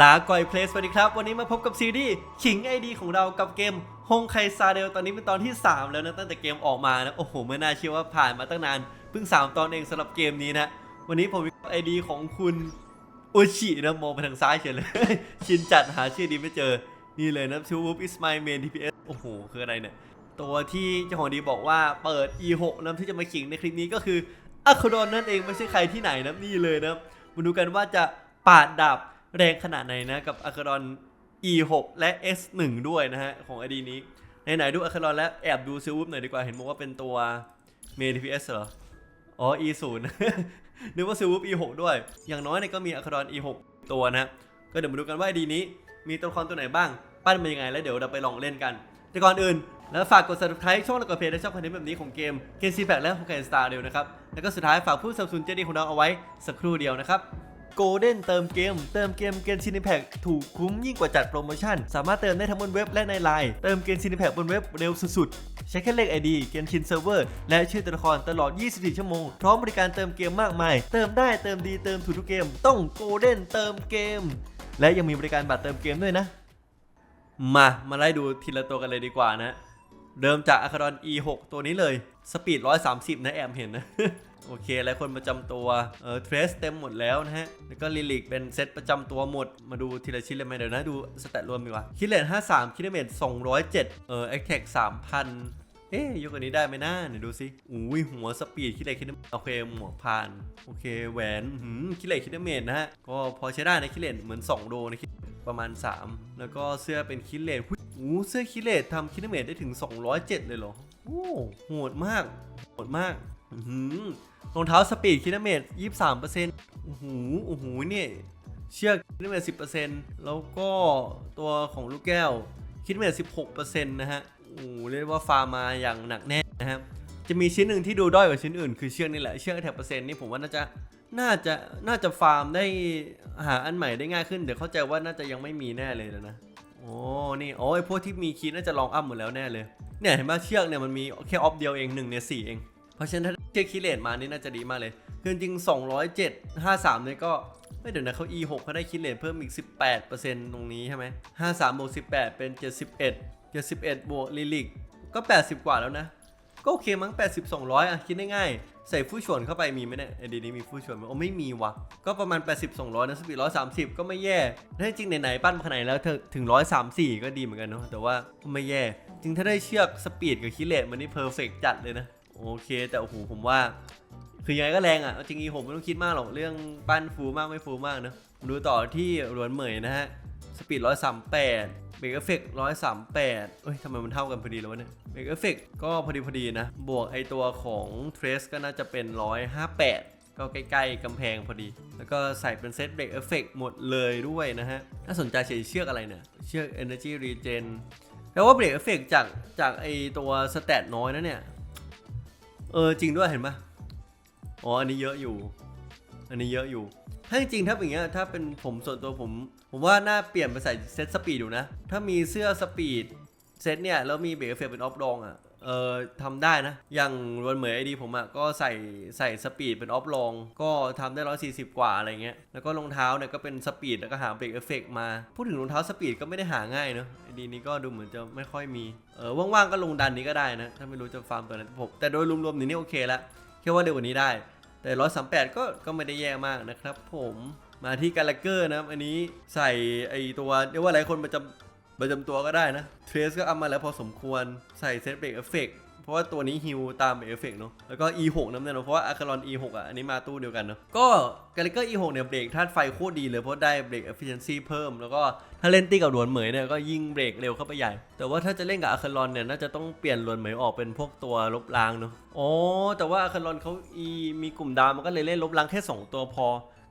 ลาก่อยเพลสสวัสดีครับ วันนี้มาพบกับซีรีส์ขิงไอดีของเรากับเกมฮงไคซาเดลตอนนี้เป็นตอนที่ 3 แล้วนะ ตั้งแต่เกมออกมานะ โอ้โห ไม่น่าเชื่อว่าผ่านมาตั้งนาน เพิ่ง 3 ตอนเองสำหรับเกมนี้นะ วันนี้ผมมีไอดีของคุณโอชินะมองไปทางซ้ายเฉยเลย ชินจัดหาชื่อดีไม่เจอ นี่เลยนะชูวูฟ is my main DPS โอ้โห คืออะไรเนี่ย ตัวที่เจ้าของดีบอกว่าเปิด E6 นะที่จะมาขิงในคลิปนี้ก็คืออะคดอนนั่นเองไม่ใช่ใครที่ไหนนะนี่เลยนะมาดูกันว่าจะปาดดาบ แรงขนาดไหนนะกับอะคดอน E6 และ S1 ด้วยนะฮะ ของไอดีนี้ไหนๆดูอะคดอนแล้วแอบดูซิวูฟหน่อยดีกว่า เห็นบอกว่าเป็นตัวเม DPS เหรอ อ๋อ E0 นึกว่าซิวูฟ E6 ด้วย อย่างน้อยเนี่ยก็มีอะคดอน E6 ตัวนะ ก็เดี๋ยวมาดูกันว่าไอดีนี้ มีตัวละครตัวไหนบ้าง ปั้นเป็นยังไง แล้วเดี๋ยวเราไปลองเล่นกัน แต่ก่อนอื่นแล้วฝากกด subscribe ช่องและกดเพลย์และชอบคอนเทนต์แบบนี้ของเกมเกมซีแพคและของแกนสตาร์เดียวนะครับ แล้วก็สุดท้ายฝากผู้สนับสนุนเจดีของเราเอาไว้สักครู่เดียวนะครับ โกลเด้นเติมเกม เติมเกมเกมซินิแพคถูกคุ้มยิ่งกว่าจัดโปรโมชั่น สามารถเติมได้ทั้งบนเว็บและในไลน์เติมเกมซินิแพคบนเว็บเร็วสุดๆ ใช้แค่เลข ID เกมชินเซิร์ฟเวอร์และชื่อตัวละครตลอด 24 ชั่วโมง พร้อมบริการเติมเกมมากมาย เติมได้เติมดีเติมถูกทุกเกม ต้องโกลเด้นเติมเกม และยังมีบริการบัตรเติมเกมด้วยนะ มามาไล่ดูทีละตัวกันเลยดีกว่านะ เริ่มจากอะคารอน E6 ตัวนี้เลยสปีด 130 นะแอมเห็นนะ โอเคหลายคนประจำตัวเออเทรสเต็มหมดแล้วนะฮะ แล้วก็ลิลิกเป็นเซตประจำตัวหมด มาดูทีละชิ้นเลยไหมเดี๋ยวนะดูสแตทรวมดีกว่าคิดเลน53คิดเมต207เออแอคแท็ก3,000เอ๊ยยกอันนี้ได้ไหมนะไหนดูสิอุ้ยหัวสปีดคิดเลนคิดโอเคหมวกผ่าน โอเคแหวนหืมคิดเลนคิดเมตนะฮะ ก็พอใช้ได้นะคิดเลนเหมือน 2 โดนะคิดประมาณ 3 แล้วก็เสื้อเป็นคิเลตหุ้ยอู้เสื้อคิเลตทำคิเลเมตได้ถึง 207 เลยเหรอโอ้โหดมากโหดมาก รองเท้าสปีดคิเลเมต23%โอ้โหโอ้โหเนี่ยเชือกคิเลเมต10%แล้วก็ตัวของลูกแก้วคิเลเมต16%นต์นะฮะ โอ้โหเรียกว่าฟาร์มาอย่างหนักแน่นนะครับ จะมีชิ้นหนึ่งที่ดูด้อยกว่าชิ้นอื่น คือเชือกนี่แหละ เชือกแถบเปอร์เซ็นต์นี่ผมว่าน่าจะ น่าจะ น่าจะฟาร์มได้หาอันใหม่ได้ง่ายขึ้น เดี๋ยวเข้าใจว่าน่าจะยังไม่มีแน่เลยนะ โอ้ นี่ โอ้ยพวกที่มีคีน่าจะลองอัพหมดแล้วแน่เลย เนี่ยเห็นไหมเชือกเนี่ยมันมีแค่ออฟเดียวเองหนึ่งในสี่เอง เพราะฉะนั้นถ้า เชือกคีย์เลนมานี่น่าจะดีมากเลย คือจริง 207 53 เนี่ยก็ไม่เดี๋ยวนะเขา E6 เขาได้คีย์เลนเพิ่มอีก 18%ตรงนี้ใช่ไหม53บวก18 เป็น 71 71บวกลิลิกก็ 80 กว่าแล้วนะ ก็โอเคมั้ง 80 200 อะ คิดง่ายๆใส่ฟู่ชวนเข้าไปมีไหมเนี่ยไอดีนี้มีฟู่ชวนไหมโอ้ไม่มีวะ ก็ประมาณ 80 200 นะสปีด130 ก็ไม่แย่ถ้าจริงไหนๆปั้นมาขนาดแล้วถึง 134 ก็ดีเหมือนกันเนาะแต่ว่าไม่แย่ จริงถ้าได้เชือกสปีดกับคิเลตมันนี่เพอร์เฟกจัดเลยนะ โอเคแต่โอ้โหผมว่า คือยังไงก็แรงอะจริงอีผมไม่ต้องคิดมากหรอกเรื่องปั้นฟูมากไม่ฟูมากเนอะดูต่อที่หลวนเหมยนะฮะสปีด138เบรกเอฟเฟกต์138เอ้ยทำไมมันเท่ากันพอดีแล้วเนี่ยเบรกเอฟเฟกต์ก็พอดีพอดีนะ บวกไอตัวของเทรสก็น่าจะเป็น158ก็ใกล้ๆกำแพงพอดี แล้วก็ใส่เป็นเซตเบรกเอฟเฟกต์หมดเลยด้วยนะฮะน่าสนใจเฉยเชือกอะไรเนี่ย เชือก Energy Regen แปลว่าเบรกเอฟเฟกต์จากจากไอตัวสแตทน้อยนะเนี่ย เออจริงด้วยเห็นปะอ๋ออันนี้เยอะอยู่ อันนี้เยอะอยู่ถ้าจริงถ้าอย่างเงี้ยถ้าเป็นผมส่วนตัวผม ผมว่าน่าเปลี่ยนไปใส่เซตสปีดดูนะ ถ้ามีเสื้อสปีดเซตเนี่ยแล้วมีเบรกเฟลเป็นออฟดองอะ เออทำได้นะ อย่างวันเหมยไอดีผมอะก็ใส่ใส่สปีดเป็นออฟลอง ก็ทำได้ 140 กว่าอะไรเงี้ย แล้วก็รองเท้าเนี่ยก็เป็นสปีดแล้วก็หาเบรกเอฟเฟกต์มา พูดถึงรองเท้าสปีดก็ไม่ได้หาง่ายเนอะไอดีนี้ก็ดูเหมือนจะไม่ค่อยมี เออว่างๆก็ลงดันนี้ก็ได้นะ ถ้าไม่รู้จะฟาร์มตัวไหนผมแต่โดยรวมๆนี่นี่โอเคละแค่ว่าเร็วกว่านี้ได้ แต่ 138 ก็ก็ไม่ได้แย่มากนะครับ ผมมาที่กาลเกอร์นะอันนี้ใส่ไอตัวเรียกว่าหลายคนประจำ ประจำตัวก็ได้นะ เทรสก็เอามาแล้วพอสมควรใส่เซตเบรกเอฟเฟกเพราะว่าตัวนี้ฮิวตามเอฟเฟกเนาะ แล้วก็ E6 น้ำเนี่ยเนอะเพราะว่าอะคารอน E6 อะ อันนี้มาตู้เดียวกันเนาะ ก็กาลเกอร์ E6 เนี่ยเบรกธาตุไฟโคตรดีเลย เพราะได้เบรก efficiency เพิ่ม แล้วก็ถ้าเล่นตีกับหลวนเหมยเนี่ยก็ยิ่งเบรกเร็วเข้าไปใหญ่ แต่ว่าถ้าจะเล่นกับอะคารอนเนี่ยน่าจะต้องเปลี่ยนหลวนเหมยออกเป็นพวกตัวลบล้างเนาะ อ๋อ แต่ว่าอะคารอนเขาอีมีกลุ่มดาวมันก็เลยเล่นลบล้างแค่ 2 ตัวพอ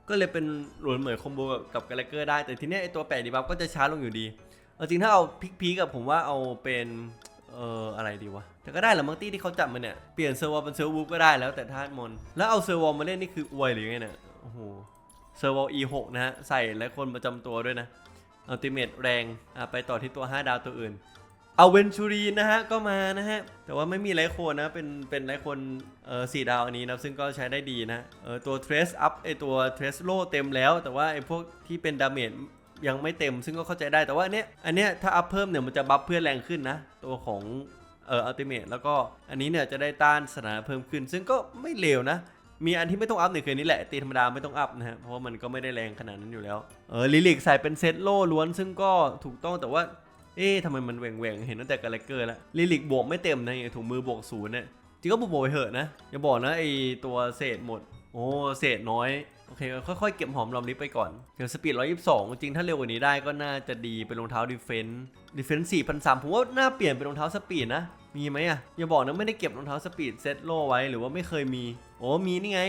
ก็เลยเป็นหลวนเหมยคอมโบกับกาลเกอร์ได้ แต่ทีเนี้ยไอตัวแปดดีบัฟก็จะช้าลงอยู่ดี อจริงถ้าเอาพิกพีกับผมว่าเอาเป็นเอ่ออะไรดีวะแต่ก็ได้แหละมังตี้ที่เขาจับมาเนี่ย เปลี่ยนเซอร์วอลเป็นเซอร์วูฟก็ได้แล้วแต่ธาตุมน แล้วเอาเซอร์วอลมาเล่นนี่คืออวยหรือไงเนี่ย โอ้โห เซอร์วอล E6 นะฮะ ใส่และคนประจำตัวด้วยนะ อัลติเมตแรง อะ ไปต่อที่ตัว 5 ดาวตัวอื่น เอาเวนชูรีนะฮะ ก็มานะฮะ แต่ว่าไม่มีไลโคนนะ เป็น เป็นไลโคนเอ่อสี่ดาวอันนี้นะ ซึ่งก็ใช้ได้ดีนะ เออตัวเทรสอัพไอตัวเทรสโลเต็มแล้ว แต่ว่าไอพวกที่เป็นดาเมจ ยังไม่เต็มซึ่งก็เข้าใจได้แต่ว่าอันเนี้ยอันเนี้ยถ้าอัพเพิ่มเนี่ยมันจะบัฟเพื่อนแรงขึ้นนะ ตัวของเอ่ออัลติเมทแล้วก็อันนี้เนี่ยจะได้ต้านสถานะเพิ่มขึ้น ซึ่งก็ไม่เลวนะ มีอันที่ไม่ต้องอัพเนี่ยคืออนนี้แหละตีธรรมดาไม่ต้องอัพนะฮะเพราะว่ามันก็ไม่ได้แรงขนาดนั้นอยู่แล้วเออลิลิกใส่เป็นเซตโล่ล้วน ซึ่งก็ถูกต้องแต่ว่าเอ๊ะทำไมมันแหว่งๆเห็นตั้งแต่กาแลเกอร์แล้วลิลิกบวกไม่เต็มนะอย่างถุงมือบวกศูนย์เนี่ยจริงก็บวกไปเถอะนะอย่าบอกนะไอตัวเศษหมด โอ้เศษน้อย อเคค่อยๆเก็บหอมรอมริบไปก่อนเดี๋ยวสปีด 122 จริงถ้าเร็วกว่านี้ได้ก็น่าจะดีเป็นรองเท้าดีเฟนส์ดีเฟนส์4,300 ผมว่าน่าเปลี่ยนเป็นรองเท้าสปีดนะ มีไหมอะอย่าบอกนะไม่ได้เก็บรองเท้าสปีดเซตโลไว้หรือว่าไม่เคยมี โอ้มีนี่ไง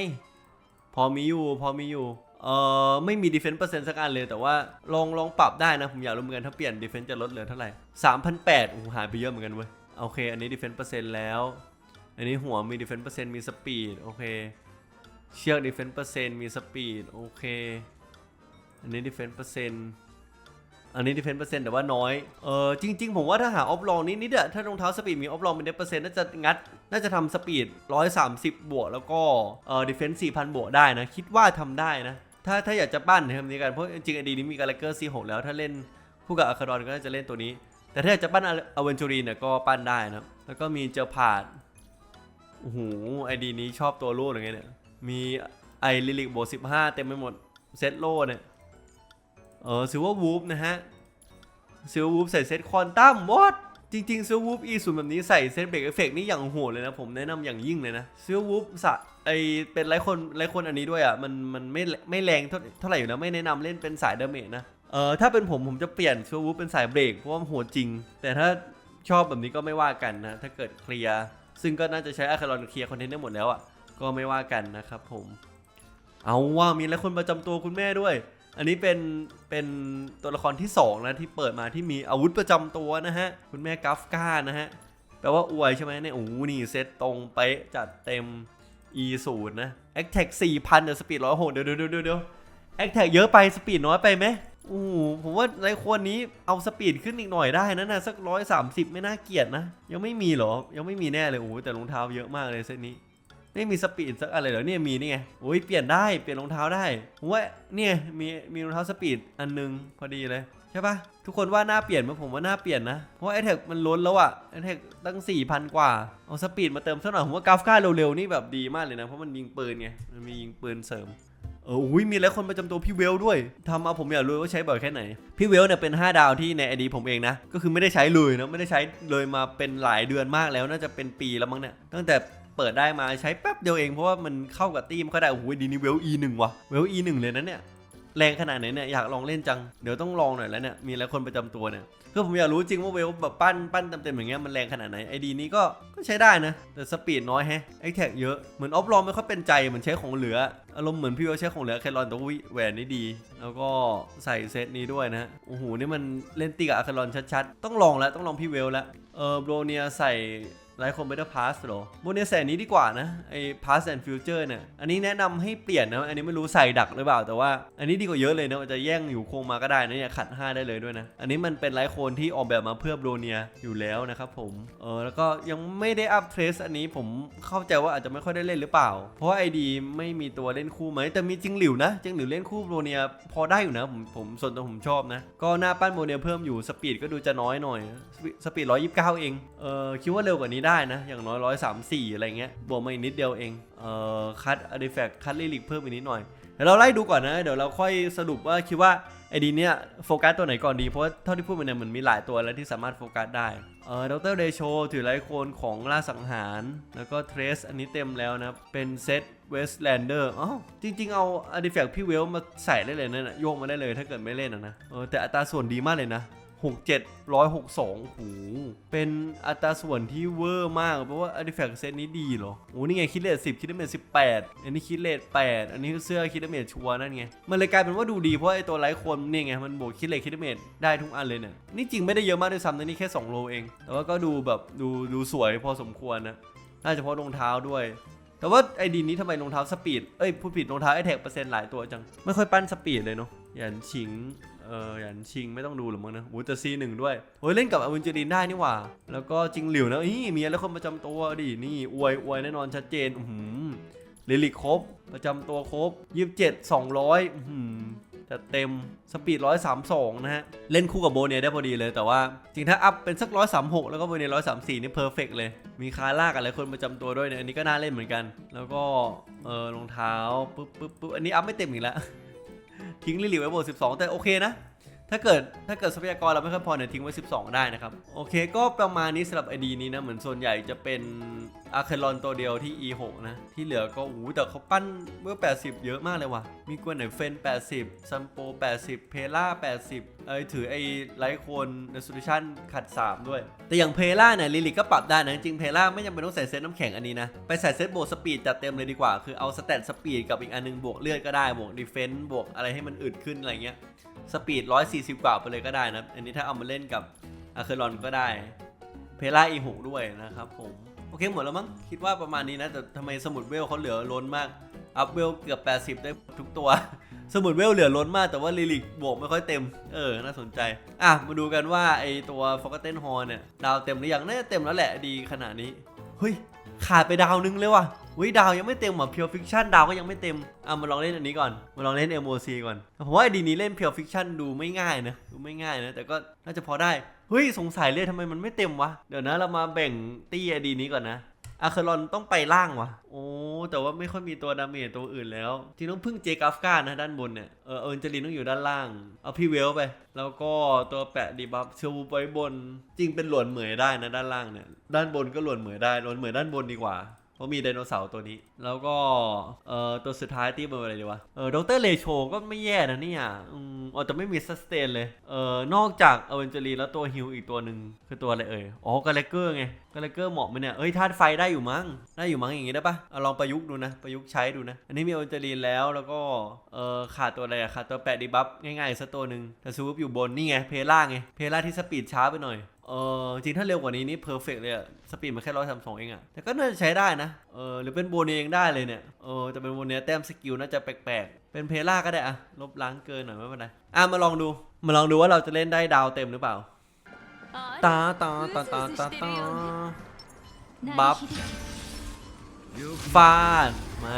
พอมีอยู่พอมีอยู่เอ่อไม่มีดีเฟน s ์เปอร์เซ็นต์สักอันเลยแต่ว่าลองลองปรับได้นะ ผมอยากรู้เหมือนกันถ้าเปลี่ยนดีเฟน s ์จะลดเหลือเท่าไหร่สามพันแปดโอ้หหายไปเยอะเหมือนกันเว้ยโอเค อันนี้ดีเฟน s ์เปอร์เซ็นต์แล้ว อันนี้หัวมีดีเฟน s ์เปอร์เซ็นต์มีสปีดโอเค เชือกดีเฟนเปอร์เซ็นต์มีสปีดโอเค อันนี้ดีเฟนเปอร์เซ็นต์อันนี้ดีเฟนเปอร์เซ็นต์แต่ว่าน้อย เออจริง ๆ ผมว่าถ้าหาออฟลองนิดนิดอะถ้ารองเท้าสปีดมีออฟลองเป็นเปอร์เซ็นต์น่าจะงัด น่าจะทำสปีด 130 บวก แล้วก็เออดีเฟนส์4,000 บวกได้นะ คิดว่าทำได้นะ ถ้าถ้าอยากจะปั้นทำนี้กัน เพราะจริงๆไอดีนี้มีการเลเกอร์ C6 แล้ว ถ้าเล่นคู่กับอะคาดอนก็น่าจะเล่นตัวนี้ แต่ถ้าอยากจะปั้นอเวนจูรีเนี่ยก็ปั้นได้นะ แล้วก็มีเจอพาดโอ้โหไอดีนี้ชอบตัวโล่หรือไงเนี่ย มีไอลิลิกโบ15เต็มไปหมด เซตโล่เนี่ย เออซิลเวอร์วูฟนะฮะซิลวูฟใส่เซตควอนตัมวอตจริงๆซิลวูฟอีศูนย์แบบนี้ใส่เซตเบรกเอฟเฟกนี่อย่างโหดเลยนะ ผมแนะนำอย่างยิ่งเลยนะซิลวูฟสะไอเป็นไรคนไรคนอันนี้ด้วยอะ มันมันไม่ไม่แรงเท่าเท่าไหร่อยู่นะไม่แนะนำเล่นเป็นสายเดาเมจนะ เออถ้าเป็นผมผมจะเปลี่ยนซิลวูฟเป็นสายเบรกเพราะว่าโหดจริง แต่ถ้าชอบแบบนี้ก็ไม่ว่ากันนะ ถ้าเกิดเคลียร์ซึ่งก็น่าจะใช้อาคารอนเคลียร์คอนเทนต์ได้หมดแล้วอะ ก็ไม่ว่ากันนะครับผม เอาว่ามีหลายคนประจำตัวคุณแม่ด้วย อันนี้เป็นเป็นตัวละครที่2นะที่เปิดมาที่มีอาวุธประจำตัวนะฮะ คุณแม่กัฟก้านะฮะ แปลว่าอวยใช่ไหมเนี่ยโอ้โหนี่เซตตรงไปะจัดเต็ม e 0นะ a t t a c 4,000เดี๋ยวสปีดร้อยหกเดี๋ยวเดี๋ยวเดี๋ยวเดี๋ยว a t t a c เยอะไปสปีดน้อยไปไหมโอ้โหผมว่าในควรนี้เอาสปีดขึ้นอีกหน่อยได้นะนะสักร้อยสามสิบไม่น่าเกลียดนะ ยังไม่มีหรอ ยังไม่มีแน่เลยโอ้โหแต่รองเท้าเยอะมากเลยเซตนี้ ไม่มีสปีดสักอะไรเหรอเนี่ยมีนี่ไงโอ้ยเปลี่ยนได้เปลี่ยนรองเท้าได้ผมว่าเนี่ยมีมีรองเท้าสปีดอันหนึงพอดีเลยใช่ปะทุกคนว่าหน้าเปลี่ยนไหมผมว่าหน้าเปลี่ยนนะเพราะไอแท็กมันล้นแล้วอะไอแท็กตั้ง4,000กว่าเอาสปีดมาเติมสักหน่อยผมว่ากราฟก้าเร็วๆนี่แบบดีมากเลยนะเพราะมันยิงปืนไงมันมียิงปืนเสริมเอออุ้ยมีหลายคนประจำตัวพี่เวลด้วยทำเอาผมอยากรู้ว่าใช้บ่อยแค่ไหน พี่เวลเนี่ยเป็น 5 ดาวที่ในไอดีผมเองนะ ก็คือไม่ได้ใช้เลยนะ ไม่ได้ใช้เลยมาเป็นหลายเดือนมากแล้ว น่าจะเป็นปีแล้วมั้งเนี่ย ตั้งแต่ เปิดได้มาใช้แป๊บเดียวเองเพราะว่ามันเข้ากับตีมเขาได้โอ้โหดีนี่เวล E1 ว่ะเวล E1 เลยนะเนี่ยแรงขนาดไหนเนี่ยอยากลองเล่นจังเดี๋ยวต้องลองหน่อยแล้วเนี่ยมีหลายคนประจำตัวเนี่ยคือผมอยากรู้จริงว่าเวลแบบปั้นปั้นเต็มๆอย่างเงี้ยมันแรงขนาดไหนไอดีนี้ก็ก็ใช้ได้นะ แต่สปีดน้อยแฮะไอแท็กเยอะเหมือนออฟลองไม่ค่อยเป็นใจเหมือนใช้ของเหลืออารมณ์เหมือนพี่เวลใช้ของเหลือแครอนแต่ว่าแหวนนี่ดี แล้วก็ใส่เซตนี้ด้วยนะโอ้โหนี่มันเล่นตีกับอาคารอนชัดๆ ต้องลองแล้วต้องลองพี่เวลแล้วเออโบรเนียใส่ ไลท์คอมเบเตอร์พาสหรอโบรเนียใส่อันนี้ดีกว่านะ ไอ past and future เนี่ย อันนี้แนะนำให้เปลี่ยนนะ อันนี้ไม่รู้ใส่ดักหรือเปล่า แต่ว่าอันนี้ดีกว่าเยอะเลยนะจะแย่งอยู่โครงมาก็ได้นะเนี่ยขัด 5 ได้เลยด้วยนะ อันนี้มันเป็นไลท์โคนที่ออกแบบมาเพื่อโบรเนียอยู่แล้วนะครับผม เออ แล้วก็ยังไม่ได้อัพเทรสอันนี้ผมเข้าใจว่าอาจจะไม่ค่อยได้เล่นหรือเปล่า เพราะว่าไอดีไม่มีตัวเล่นคู่ไหม แต่มีจิงหลิวนะ จิงหลิวเล่นคู่โบรเนียพอได้อยู่นะผมผมส่วนตัวผมชอบนะ ก็หน้าปั้นโบรเนียเพิ่มอยู่สปีดก็ดูจะน้อยหน่อยสปีด129 เอง เออคิดว่าเร็วกว่านี้ได้นะ อย่างน้อย134อะไรเงี้ยบวกมาอีกนิดเดียวเอง เอ่อ คัดอาร์ติแฟกต์คัดลิลิกเพิ่มอีกนิดหน่อย เดี๋ยวเราไล่ดูก่อนนะ เดี๋ยวเราค่อยสรุปว่าคิดว่าไอดีเนี่ยโฟกัสตัวไหนก่อนดี เพราะเท่าที่พูดมาเนี่ยมันมีหลายตัวแล้วที่สามารถโฟกัสได้ เออดรเดโชถือไลโคนของล่าสังหาร แล้วก็เทรสอันนี้เต็มแล้วนะ เป็นเซตเวสแลนเดอร์อ๋อจริง ๆ เอาอาร์ติแฟกต์พี่เวลมาใส่ได้เลยนะน่ะโยกมาได้เลยถ้าเกิดไม่เล่นนะ เออแต่อัตราส่วนดีมากเลยนะ 67 162โอ้โหเป็นอัตราส่วนที่เวอร์มากเพราะว่าอาร์ติแฟกต์เซตนี้ดีเหรอโอ้นี่ไงคิดเลท10คิดเลท18 อันนี้คิดเลท8 อันนี้เสื้อคิดเลทชัวร์นั่นไง มันเลยกลายเป็นว่าดูดีเพราะไอตัวไลท์คนนี่ไง มันบวกคิดเลทคิดเลทได้ทุกอันเลยเนี่ยนี่จริงไม่ได้เยอะมากด้วยซ้ำนะนี่แค่ 2 โลเอง แต่ว่าก็ดูแบบดูดูสวยพอสมควรนะน่าจะเพราะรองเท้าด้วยแต่ว่าไอดีนี้ทำไมรองเท้าสปีด เอ้ย พูดผิดรองเท้าไอแท็กเปอร์เซ็นต์หลายตัวจัง ไม่ค่อยปั้นสปีดเลยเนาะ หยันชิง เออหยันชิงไม่ต้องดูหรอกมั้งนะโอ้แต่ซีหนึ่งด้วยโอ้ยเล่นกับอเวนเจอรีนได้นี่หว่า แล้วก็จิงหลิวนะอีมีอะไรคนประจำตัวดิ นี่อวยอวยแน่นอนชัดเจน อือหือลิลิครบ ประจำตัวครบยี่สิบเจ็ดสองร้อยอือหือแต่เต็มสปีดร้อยสามสองนะฮะ เล่นคู่กับโบเนียได้พอดีเลยแต่ว่า จริงถ้าอัพเป็นสักร้อยสามหกแล้วก็โบเนียร้อยสามสี่นี่เพอร์เฟกเลย มีคาร่ากับหลายคนประจำตัวด้วยเนี่ยอันนี้ก็น่าเล่นเหมือนกัน แล้วก็เออรองเท้าปุ๊บปุ๊บปุ๊บอันนี้อัพไม่เต็มอีกแล้ว ทิ้งลิลิไว้บวก12 แต่โอเคนะ ถ้าเกิดถ้าเกิดทรัพยากรเราไม่ค่อยพอเนี่ยทิ้งไว้ 12 ได้นะครับ โอเคก็ประมาณนี้สำหรับไอดีนี้นะ เหมือนส่วนใหญ่จะเป็นอาเคลอนตัวเดียวที่ E6 นะ ที่เหลือก็อู้แต่เขาปั้นเมื่อ 80 เยอะมากเลยว่ะ มีกวนไหนเฟน 80 ซัมโป 80 เพล่า 80 เอ้ยถือไอไลท์โคนเ e ส o ลูชันขัด 3 ด้วย แต่อย่างเพล่าเนี่ยลิลิก็ปรับได้นะจริงเพล่าไม่จำเป็นต้องใส่เซตน้ำแข็งอันนี้นะ ไปใส่เซตบวกสปีดจัดเต็มเลยดีกว่าคือเอาสเตตสปีดกับอีกอันนึงบวกเลือดก็ได้บวกดีเฟนต์บวกอะไรให้มันอึดขึ้นอะไรเงี้ย สปีด 140 กว่าไปเลยก็ได้นะ อันนี้ถ้าเอามาเล่นกับอาเคอรอนก็ได้ เพล่าอีหกด้วยนะครับผม โอเคหมดแล้วมั้ง คิดว่าประมาณนี้นะ แต่ทำไมสมุดเวลเขาเหลือล้นมาก อัพเวลเกือบ 80 ได้ทุกตัว สมุดเวลเหลือล้นมาก แต่ว่าลิลิกบวกไม่ค่อยเต็ม เออ น่าสนใจ อะ มาดูกันว่าไอตัวฟอกเทนฮอร์เนี่ย ดาวเต็มหรือยัง น่าจะเต็มแล้วแหละ ดีขนาดนี้ เฮ้ย ขาดไปดาวนึงเลยว่ะวิดาวยังไม่เต็มอะเพียวฟิคชั่นดาวก็ยังไม่เต็มอะมาลองเล่นอันนี้ก่อน มาลองเล่น MOC ก่อนผมว่าไอดีนี้เล่นเพียวฟิคชั่นดูไม่ง่ายนะดูไม่ง่ายนะ แต่ก็น่าจะพอได้ เฮ้ย สงสัยเลยทำไมมันไม่เต็มวะ เดี๋ยวนะเรามาแบ่งตี้ไอดีนี้ก่อนนะอาคอรอนต้องไปล่างวะโอ้ แต่ว่าไม่ค่อยมีตัวดาเมจตัวอื่นแล้ว ที่ต้องพึ่งเจกราฟกานะด้านบนเนี่ย เออเออเจลินต้องอยู่ด้านล่าง เอาพี่เวลไป แล้วก็ตัวแปะดีบัฟเชลวูไว้บน จริงเป็นหลวนเหมยได้นะด้านล่างเนี่ย ด้านบนก็หลวนเหมยได้หลวนเหมยด้านบนดีกว่า เพราะมีไดโนเสาร์ตัวนี้ แล้วก็เอ่อตัวสุดท้ายตีเบอร์อะไรดีวะเออดรเลโชก็ไม่แย่นะเนี่ยอืมอ๋อแต่ไม่มีสเตนเลยเออนอกจากอเวนเจอรีแล้วตัวฮิลอีกตัวหนึ่งคือตัวอะไรเอ่ยอ๋อกาเลเกอร์ไงกาเลเกอร์เหมาะไหมเนี่ยเอ้ยธาตุไฟได้อยู่มั้งได้อยู่มั้งอย่างงี้ได้ปะเอาลองประยุกต์ดูนะประยุกต์ใช้ดูนะ อันนี้มีอเวนเจอรีแล้วแล้วก็เออขาดตัวอะไรอะขาดตัวแปะดีบัฟง่ายๆสักตัวหนึ่งแต่ซูปอยู่บนนี่ไงเพล่าไงเพล่าที่สปีดช้าไปหน่อย ออจริงถ้าเร็วกว่านี้นี่เพอร์เฟกเลยอะสปีดมันแค่ร้อยสามสองเองอะแต่ก็น่าจะใช้ได้นะเออหรือเป็นโบเนเองได้เลยเนี่ยเออแต่เป็นโบเนแต้มสกิลน่าจะแปลกๆ เป็นเพล่าก็ได้อะลบล้างเกินหน่อยไม่เป็นไรอะมาลองดูมาลองดูว่าเราจะเล่นได้ดาวเต็มหรือเปล่าตาตาตาตาตาตาบัฟฟาดมา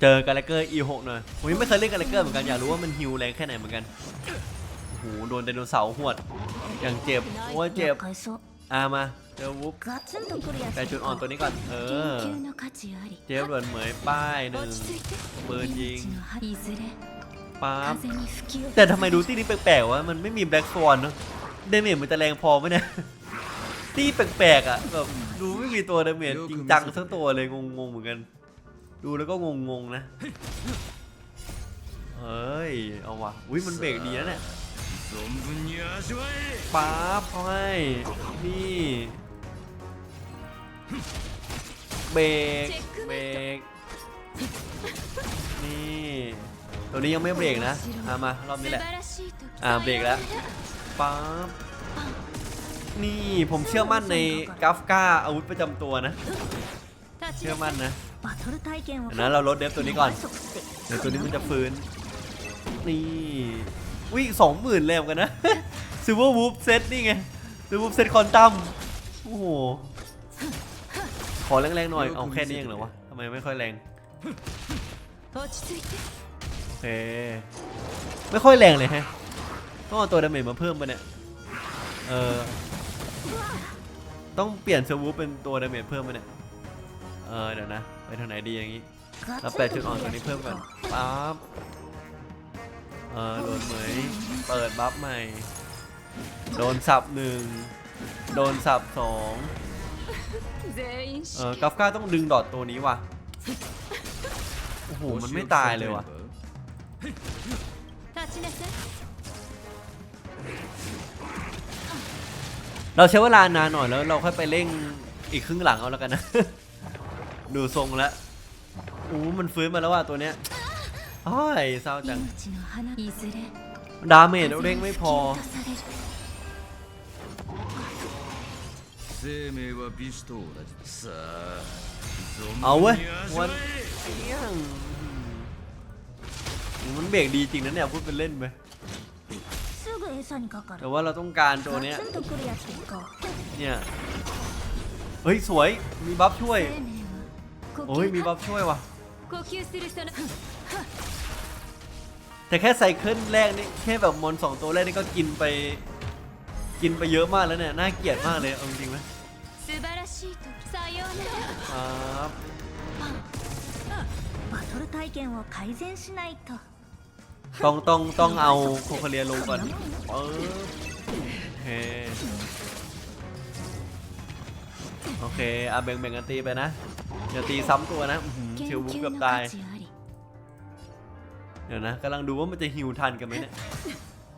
เจอกาแลเกอร์ E6 หน่อยผมยังไม่เคยเล่นกาแลเกอร์เหมือนกันอยากรู้ว่ามันฮิวแรงแค่ไหนเหมือนกัน หูโดนไดโนเสาร์หวด อย่างเจ็บโอ้เจ็บอ่ามาเจอวุ๊บแต่จุดอ่อนตัวนี้ก่อน เออ เจ็บเหมือนเหมยป้ายหนึ่งปืนยิงปั๊บแต่ทำไมดูตี้นี้แปลกๆวะมันไม่มีแบล็กฟอนเนอะเดเมจมันจะแรงพอไหมเนี่ยตี้แปลกๆอะแบบดูไม่มีตัวเดเมจจริงจังสักตัวเลยงงๆเหมือนกัน ดูแล้วก็งงๆนะ เฮ้ย เอาวะอุ้ยมันเบรกดีนะเนี่ย ป๊าบเขให้นี่เบรกเบรกนี่ตัวนี้ยังไม่เบรกนะอามารอบนี้แหละอ่าเบรกแล้วป๊าบนี่ผมเชื่อมั่นในกาฟก้าอาวุธประจำตัวนะ เชื่อมั่นนะนะเราลดเดฟตัวนี้ก่อนเดี๋ยวตัวนี้มันจะฟื้นนี่ วิ่งสองหมื่นแล้วกันนะซูเปอร์วูฟเซตนี่ไงซูเปอร์วูฟเซตคอนตัมโอ้โหขอแรงๆหน่อยเอาแค่นี้เองเหรอวะทำไมไม่ค่อยแรงโอเคไม่ค่อยแรงเลยฮะต้องเอาตัวดาเมจมาเพิ่มไปเนี่ยเออต้องเปลี่ยนเซอร์วูฟเป็นตัวดาเมจเพิ่มไปเนี่ยเออเดี๋ยวนะไปทางไหนดีอย่างงี้เราแปะจุดอ่อนตัวนี้เพิ่มก่อนปั๊บ เออโดนเหมยเปิดบัฟใหม่ โดนสับหนึ่งโดนสับสองเออกัฟก้าต้องดึงดอทตัวนี้วะโอ้โหมันไม่ตายเลยวะเราใช้เวลานานหน่อยแล้วเราค่อยไปเร่งอีกครึ่งหลังเอาแล้วกันนะ ดูทรงแล้วโอ้มันฟื้นมาแล้วว่ะตัวเนี้ย ไอ้เศร้าจังดาเมจเร่งไม่พอเอาเว้ยวันเที่งมันเบรกดีจริงนะเนี่ยพูดเป็นเล่นไหมแต่ว่าเราต้องการตัวเนี้ยเนี่ยเฮ้ยสวยมีบัฟช่วยโอ้ยมีบัฟช่วยว่ะ แต่แค่ไซเคิลแรกนี่แค่แบบมอนสองตัวแรกนี่ก็กินไป กินไปเยอะมากแล้วเนี่ย น่าเกลียดมากเลยเอาจริงไหมครับต้องต้องต้องเอาโคคาเลียลงก่อนเออเฮโอเคอาเบงเบงกันตีไปนะอย่าตีซ้ำตัวนะเชียววุ้งเกือบตาย เดี๋ยวนะกำลังดูว่ามันจะฮิวทันกันไหมเนี่ย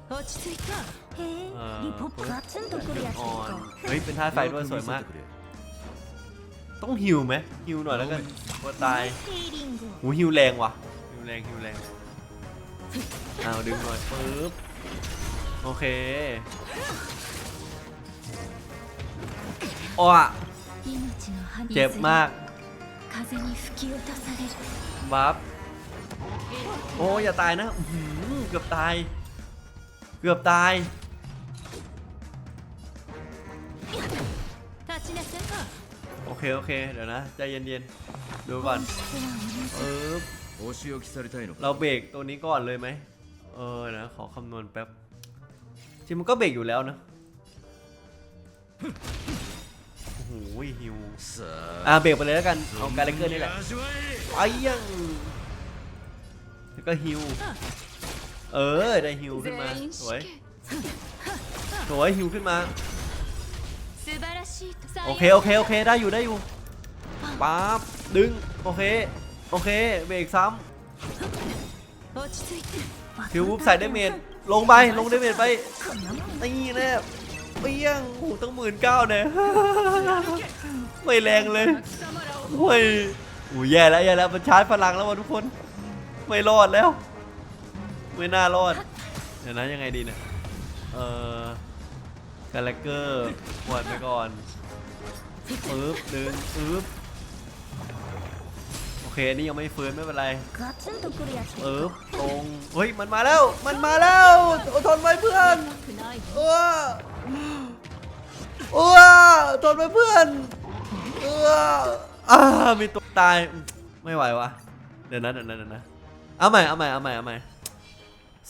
เฮ้ยเป็นท่าไฟด้วยสวยมาก ต้องฮิวไหมฮิวหน่อยแล้วกันกลัวตายหูฮิวแรงว่ะฮิวแรงฮิวแรงเอาดึงหน่อยปึ๊บโอเคอ้ะเจ็บมากบัฟ โอ้อย่าตายนะเกือบตาย เกือบตาย โอเค โอเค เดี๋ยวนะ ใจเย็นๆ ดูก่อนเออเราเบรกตัวนี้ก่อนเลยไหม เออนะ ขอคำนวณแป๊บ จริงมันก็เบรกอยู่แล้วนะโอ้โหฮิวอะเบรกไปเลยแล้วกัน เอาการเลเกอร์นี่แหละไอ้ยัง แล้วก็ฮิวเออได้ฮิวขึ้นมาสวยสวยฮิวขึ้นมาโอเคโอเคโอเคได้อยู่ได้อยู่ปั๊บดึงโอเคโอเคเบรกซ้ำฮิวปุ๊บใส่ได้เมทลงไปลงได้เมทไปไตีแนบเปี้ยงโอ้ต้องหมื่นเก้าเนี่ยไม่แรงเลยโอ้ยโอ้ยแย่แล้วแย่แล้วมันชาร์จพลังแล้ววะทุกคน ไม่รอดแล้ว ไม่น่ารอด เดี๋ยวนะยังไงดีเนี่ย เอ่อกาแล็เกอร์ควดไปก่อนปึ๊บดึงปึ๊บโอเคนี่ยังไม่ฟื้นไม่เป็นไรปึ๊บตรงเฮ้ยมันมาแล้ว มันมาแล้วอทนไว้เพื่อนเออเออทนไว้เพื่อนเอออ่ามีตกตายไม่ไหววะเดี๋ยวนะเดี๋ยวนะเดี๋ยวนะ เอาใหม่เอาใหม่เอาใหม่เอาใหม่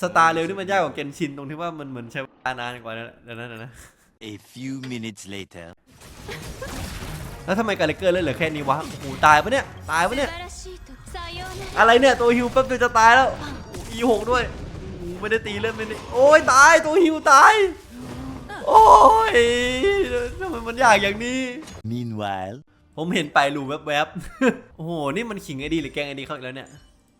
สตาร์เร็วนี่มันยากกว่าเกนชินตรงที่ว่ามันเหมือนใช้เวลานานกว่านั้นเดี๋นั้นเดี๋ยวนะ A few minutes later แล้วทำไมกาเลเกอร์เล่นเหลือแค่นี้วะโอ้โหตายปะเนี่ยตายปะเนี่ยอะไรเนี่ยตัวฮิวแป๊บเดียวจะตายแล้วอีหกด้วยโอ้ไม่ได้ตีเล่นไม่ได้โอ้ยตายตัวฮิวตายโอ้ยทำไมมันยากอย่างนี้ Meanwhile ผมเห็นไปรูแวบๆโอ้โหนี่มันขิงไอดีหรือแกงไอดีเขาอีกแล้วเนี่ย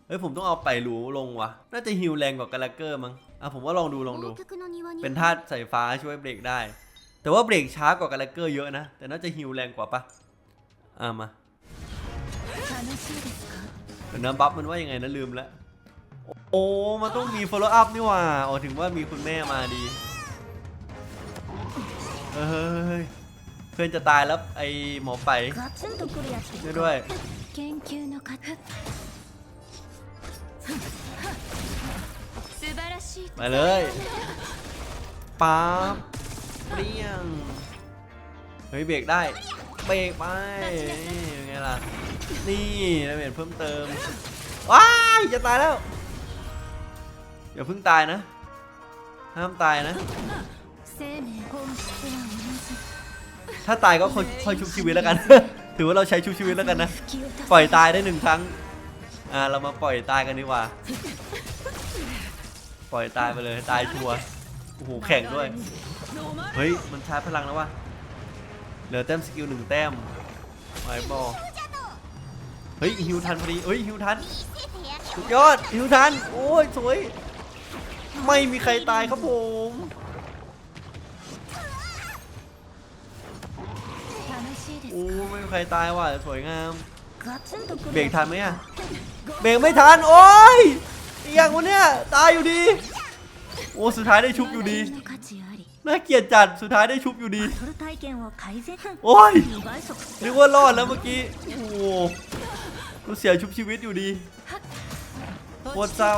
เฮ้ยผมต้องเอาไปรู้ลงวะน่าจะฮิวแรงกว่ากาลาเกอร์มั้งอะผมว่าลองดูลองดู เป็นธาตุสายฟ้าช่วยเบรกได้ แต่ว่าเบรกช้ากว่ากาลาเกอร์เยอะนะ แต่น่าจะฮิวแรงกว่าปะอะมาเดี๋ยวนะบัฟมันว่ายังไงนะลืมละโอ้มันต้องมี follow up นี่ว่าอ๋อถึงว่ามีคุณแม่มาดีเฮ้ยเพื่อนจะตายแล้วไอหมอไปด้วยด้วย มาเลยป๊าบเปรี้ยง เฮ้ยเบรกได้ เบรกไปยังไงล่ะ นี่ดาเมจเพิ่มเติม ว้าจะตายแล้ว อย่าเพิ่งตายนะ ห้ามตายนะ ถ้าตายก็ค่อยชุบชีวิตแล้วกัน ถือว่าเราใช้ชุบชีวิตแล้วกันนะ ปล่อยตายได้หนึ่งครั้ง อ่าเรามาปล่อยตายกันดีกว่า ปล่อยตายไปเลยตายชัวร์โอ้โหแข่งด้วย เฮ้ย มันใช้พลังแล้ววะเหลือแต้มสกิลหนึ่งแต้มไฟบอลเฮ้ยฮิวทันพอดีเฮ้ยฮิวทันสุดยอดฮิวทัน โอ้ยสวย ไม่มีใครตายครับผมโอ้ไม่มีใครตายว่ะสวยงามเบรกทันไหมอะ เบรกไม่ทันโอ้ยอย่างวันเนี้ยตายอยู่ดี โอ้สุดท้ายได้ชุบอยู่ดีน่าเกลียดจัดสุดท้ายได้ชุบอยู่ดี โอ้ยนึกว่ารอดแล้วเมื่อกี้โอ้โหเสียชุบชีวิตอยู่ดีโคตรเจ้า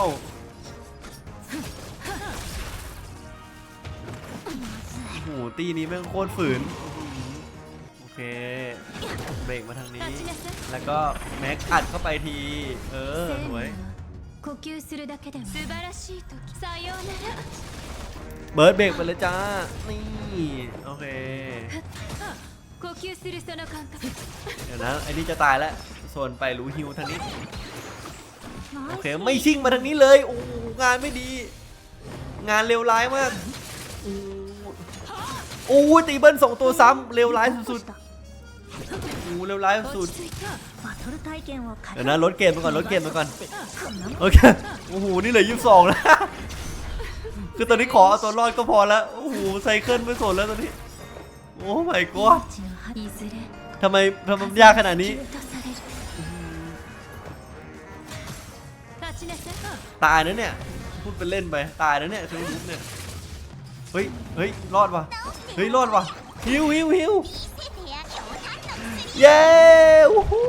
โอ้โหตีนี้แม่งโคตรฝืน โอเค รกมาทางนี้ 立ちなさい แล้วก็แม็กอัดเข้าไปที เออ สวย 生命は 呼吸するだけでも素晴らしい時さようなら เบิร์ดเบรกไปเลยจ้า นี่ โอเค 呼吸するその感覚 เดี๋ยวนะไอ้นี่จะตายแล้ว ส่วนไปรู้ฮิวทางนี้ โอเค ナイス ไม่ชิ่งมาทางนี้เลย โอ้โหงานไม่ดี งานเลวร้ายมากโอ้โอ้ตีเบิ้ลสองตัวซ้ำเลวร้ายสุดๆ กูเร็วร้ายสุดเดี๋ยวนะลดเกมไปก่อนลดเกมไปก่อนโอเคโอ้โหนี่เหลือยี่สิบสองแล้วคือตอนนี้ขอเอาตัวรอดก็พอแล้วโอ้โหไซเคิลไม่สนแล้วตอนนี้โอ้ my god ทำไมทำไมยากขนาดนี้ตายนะเนี่ยพูดเป็นเล่นไปตายนะเนี่ยคือลุกเนี่ยเฮ้ยเฮ้ยรอดวะเฮ้ยรอดวะฮิวฮิวฮิว เย้วู้ฮู้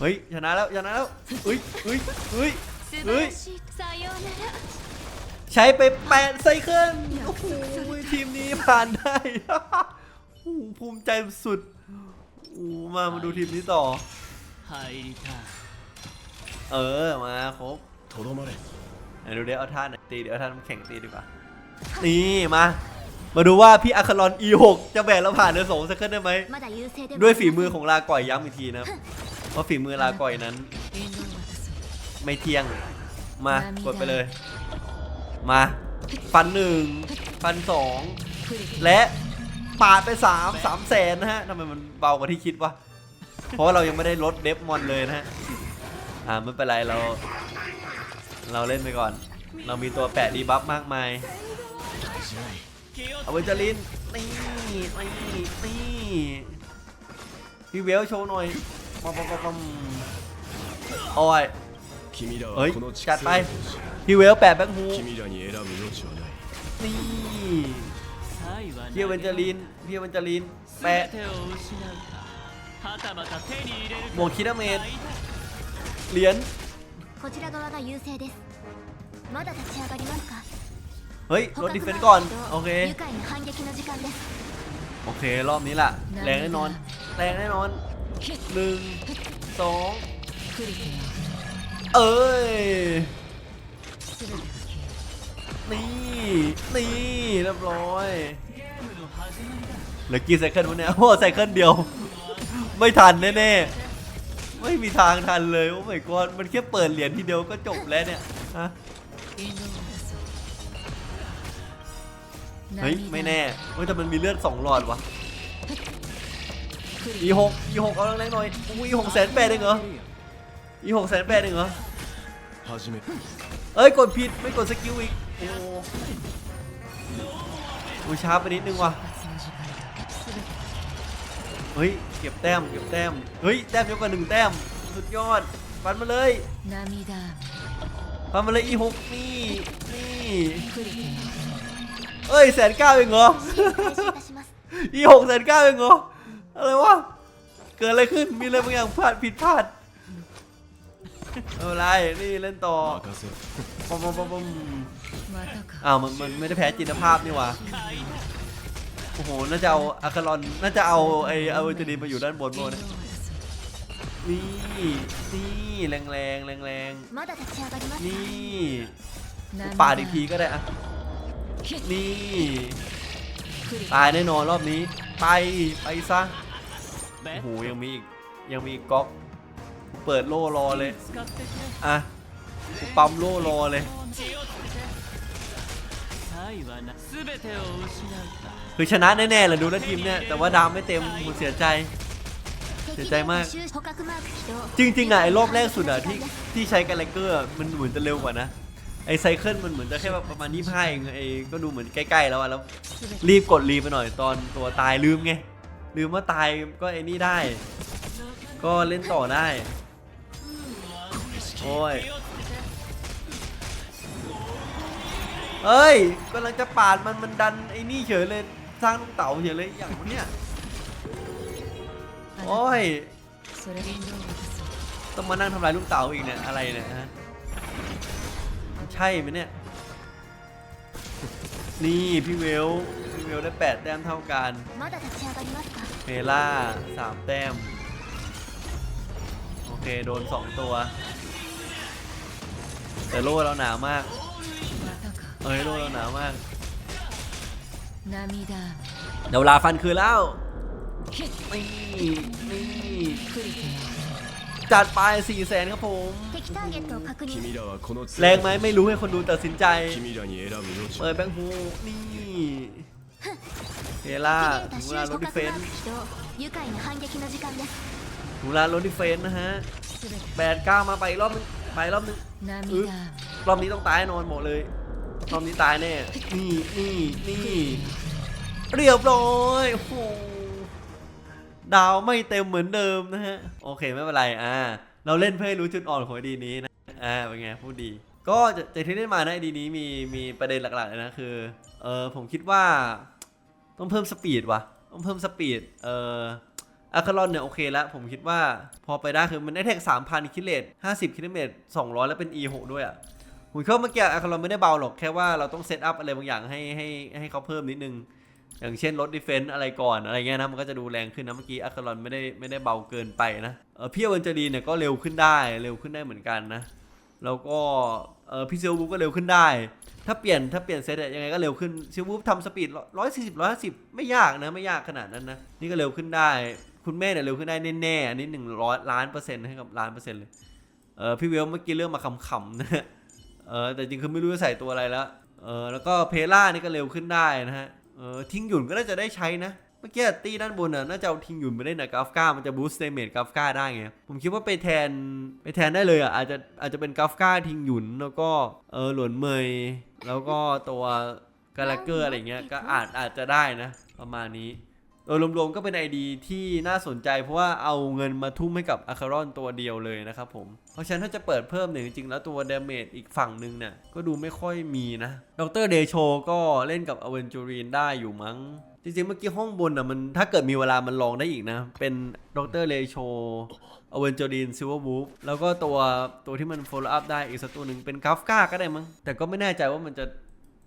เฮ้ยชนะแล้วชนะแล้วเฮ้ยเฮ้ยเฮ้ยเฮ้ยใช้ไปแปดไซเคิลโอ้โหทีมนี้ผ่านได้โอ้ภูมิใจสุดโอ้มามาดูทีมนี้ต่อเออมาครบโทรมาเลยดูเดี๋ยวเอาท่านตีเดี๋ยวท่านแข่งตีดีกว่านี่มา มาดูว่าพี่อาครอน E6 จะแบกล้วผ่านเดือนสองเซคันได้ไหมด้วยฝีมือของลาก่อยย้ำอีกทีนะเพราะฝีมือลาก่อยนั้น ไม่เที่ยงมากดไปเลย มาฟันหนึ่งฟันสองและปาดไปสามสามแสนนะฮะทำไมมันเบากว่าที่คิดวะเพราะเรายังไม่ได้ลดเดฟมอนเลยนะฮะอ่าไม่เป็นไรเรา เราเล่นไปก่อน เรามีตัวแปะดีบัฟมากมาย เอาเวนจาลิน นี่ นี่ นี่ พี่เวลโชว์หน่อยปั๊มปั๊มปั๊มปั๊มโอ้ย 君らはここのの畜生を畜生 พี่เวลแปะแบ็คฮู 君らに選ぶ余地はない นี่ サイは พี่เวนจาลิน พี่เวนจาลิน แปะ 全てを失うかはたまた手に入れる หมวกคิดาเมตเหรียญ こちら側が優勢ですまだ立ち上がりますか เฮ้ยรถดิเฟนต์ก่อนโอเคโอเครอบนี้ล่ะ แรงแน่นอน แรงแน่นอนหนึ่งสองเอ้ยนี่นี่เรียบร้อยเหลือกี่ไซเคิลวะเนี่ยโอ้ไซเคิลเดียว ไม่ทันแน่ๆไม่มีทางทันเลยโอ้ my god มันแค่เปิดเหรียญทีเดียวก็จบแล้วเนี่ยฮะ เฮ้ยไม่แน่เฮ้ยแต่มันมีเลือดสองหลอดวะอีหกอีหกเอาแรงหน่อยอู้อีหกแสนแปดเองเหรออีหกแสนแปดเองเหรอเอ้ยกดผิดไม่กดสกิลอีกโอ้ยช้าไปนิดนึงว่ะเฮ้ยเก็บแต้มเก็บแต้มเฮ้ยแต้มเยอะกว่าหนึ่งแต้มสุดยอดฟันมาเลยฟันมาเลยอีหกนี่นี่ เอ้ยแสนเก้าเองเหรออีหกแสนเก้าเองเหรออะไรวะเกิดอะไรขึ้นมีอะไรบางอย่างพลาดผิดพลาดอะไรนี่เล่นต่อปมปมปมอ้าวมันมันไม่ได้แพ้จินตภาพนี่หว่าโอ้โห น่าจะเอาอะคารอน น่าจะเอาไอเอาเจดีมาอยู่ด้านบนโมนนี่ นี่แรงแรงแรงแรงนี่ป่าดอีกทีก็ได้อะ นี่ ตายแน่นอนรอบนี้ ไป ไปซะโอ้โหยังมีอีก ยังมีก๊อก เปิดโล่รอเลย อะปั๊มโล่รอเลยคือชนะแน่ๆแหละดูนะทีมเนี่ย แต่ว่าดามไม่เต็มผมเสียใจ เสียใจมาก จริงๆอะไอ้รอบแรกสุดอะที่ที่ใช้กันไลเกอร์มันเหมือนจะเร็วกว่านะ ไอไซเคิลมันเหมือนจะแค่ประมาณยี่พ่าเองไอก็ดูเหมือนใกล้ๆแล้วอะแล้วรีบกดรีบไปหน่อยตอนตัวตายลืมไงลืมว่าตายก็ไอ้นี่ได้ ก็เล่นต่อได้ โอ้ยเอ้ยกำลังจะปาดมันมันดันไอ้นี่เฉยเลยสร้างลูกเต๋าเฉยเลยอย่างเนี้ยโอ้ยต้องมานั่งทำลายลูกเต๋าอีกเนี่ยอะไรเนี่ยฮะ ใช่ไหมเนี่ย นี่พี่เวล พี่เวลได้ 8 แต้มเท่ากันเมล่า3 แต้ม โอเค โดน 2 ตัว แต่โล่เราหนามาก เอ้ย โล่เราหนามาก เดี๋ยวลาฟันคืนแล้ว นี่ นี่ จัดไป4 0 0แสนครับผมแรงไหมไม่รู้ให้คนดูตัดสินใจเปิดแบงค์ฮูนี่เฮล่าฮูลาโรดิเฟนฮูลาโรดิเฟนนะฮะแปดเก้ามาไปรอบนึงไปรอบนึงรอบนี้ต้องตายนอนหมดเลยรอบนี้ตายแน่นี่นี่นี่เรียบร้อยโอ้ ดาวไม่เต็มเหมือนเดิมนะฮะ โอเคไม่เป็นไร อ่า เราเล่นเพื่อให้รู้จุดอ่อนของไอดีนี้นะ อ่า เป็นไงพูดดี ก็จะจากที่เล่นมานะไอดีนี้มีมีประเด็นหลักๆเลยนะคือ เออผมคิดว่า ต้องเพิ่มสปีดว่ะ ต้องเพิ่มสปีด เอออาคารอนเนี่ยโอเคแล้ว ผมคิดว่าพอไปได้คือมันได้แท็ก3,000คิเลต50คิโลเมตร200แล้วเป็น E6 ด้วยอะผมคิดว่าเมื่อกี้อาคารอนไม่ได้เบาหรอกแค่ว่าเราต้องเซตอัพอะไรบางอย่างให้ให้ให้เขาเพิ่มนิดนึง อย่างเช่นลดดิเฟนต์อะไรก่อนอะไรเงี้ยนะมันก็จะดูแรงขึ้นนะเมื่อกี้อาคารอนไม่ได้ไม่ได้เบาเกินไปนะเออพี่อเวนเจอรีเนี่ยก็เร็วขึ้นได้เร็วขึ้นได้เหมือนกันนะ แล้วก็เออพี่เซลบูก็เร็วขึ้นได้ ถ้าเปลี่ยนถ้าเปลี่ยนเซตยังไงก็เร็วขึ้นเซลบูทำสปีดร้อยสี่สิบร้อยห้าสิบไม่ยากนะไม่ยากขนาดนั้นนะนี่ก็เร็วขึ้นได้ คุณแม่เนี่ยเร็วขึ้นได้แน่ๆอันนี้หนึ่งร้อยล้านเปอร์เซ็นต์ให้กับล้านเปอร์เซ็นต์เลยเออพี่เวลเมื่อกี้เรื่องมาขำๆนะเออแต่จริงคือไม่รู้จะใส่ตัวอะไรแล้วเออแล้วก็เพล่านี่ก็เร็วขึ้นได้นะฮะ เออทิ้งหยุ่นก็น่าจะได้ใช้นะ เมื่อกี้ตีด้านบนน่ะน่าจะเอาทิ้งหยุ่นไปได้นกับกราฟก้ามันจะบูสต์เดเมจกราฟก้าได้ไงผมคิดว่าไปแทนไปแทนได้เลยอะอาจจะอาจจะเป็นกราฟก้าทิ้งหยุ่นแล้วก็เออหลวนเมยแล้วก็ตัวกาลาเกอร์อะไรเงี้ยก็อาจอาจจะได้นะ ประมาณนี้ โดยรวมๆก็เป็นไอดีที่น่าสนใจเพราะว่าเอาเงินมาทุ่มให้กับอาคารอนตัวเดียวเลยนะครับผม เพราะฉะนั้นถ้าจะเปิดเพิ่มเนี่ยจริงๆแล้วตัวเดเมจอีกฝั่งหนึ่งเนี่ยก็ดูไม่ค่อยมีนะดรเดโชก็เล่นกับอเวนจูรีนได้อยู่มั้ง จริงๆเมื่อกี้ห้องบนอะมันถ้าเกิดมีเวลามันลองได้อีกนะ เป็นดรเลโชอเวนจูรีนซิลเวอร์บูฟแล้วก็ตัวตัวที่มัน follow up ได้อีกสักตัวหนึ่งเป็นกราฟก้าก็ได้มั้งแต่ก็ไม่แน่ใจว่ามันจะ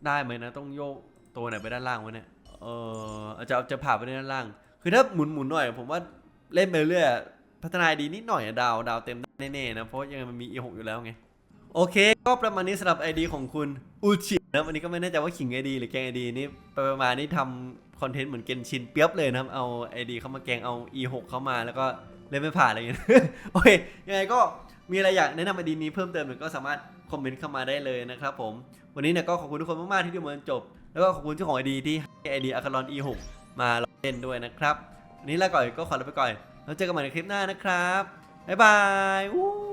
ได้ไหมนะ ต้องโยกตัวไหนไปด้านล่างวะเนี่ย เอออาจจะจะผ่าไปด้านล่าง คือถ้าหมุนหมุนหน่อย ผมว่าเล่นไปเรื่อยๆพัฒนาดีนิดหน่อยดาวดาวเต็มแน่ๆนะเพราะยังไงมันมี E6 อยู่แล้วไงโอเค ก็ประมาณนี้สำหรับ ID ของคุณอูชินะวันนี้ก็ไม่แน่ใจว่าขิง ID หรือแกง ID นี่ประมาณนี้ทำคอนเทนต์เหมือนเกนชินเปียบเลยนะครับเอา ID เข้ามาแกงเอา E6 เข้ามาแล้วก็เล่นไม่ผ่านอะไรอย่างเงี้ยโอเคยังไงก็มีอะไรอยากแนะนำ ID นี้เพิ่มเติมก็สามารถคอมเมนต์เข้ามาได้เลยนะครับผมวันนี้เนี่ยก็ขอบคุณทุกคนมากๆที่ดูมาจนจบ แล้วก็ขอบคุณเจ้าของไอดีที่ไอเดียอาคารอน E6 มาเล่นด้วยนะครับวันนี้ลาก่อนก็ขอลาไปก่อน แล้วเจอกันใหม่ในคลิปหน้านะครับ บ๊ายบายอู้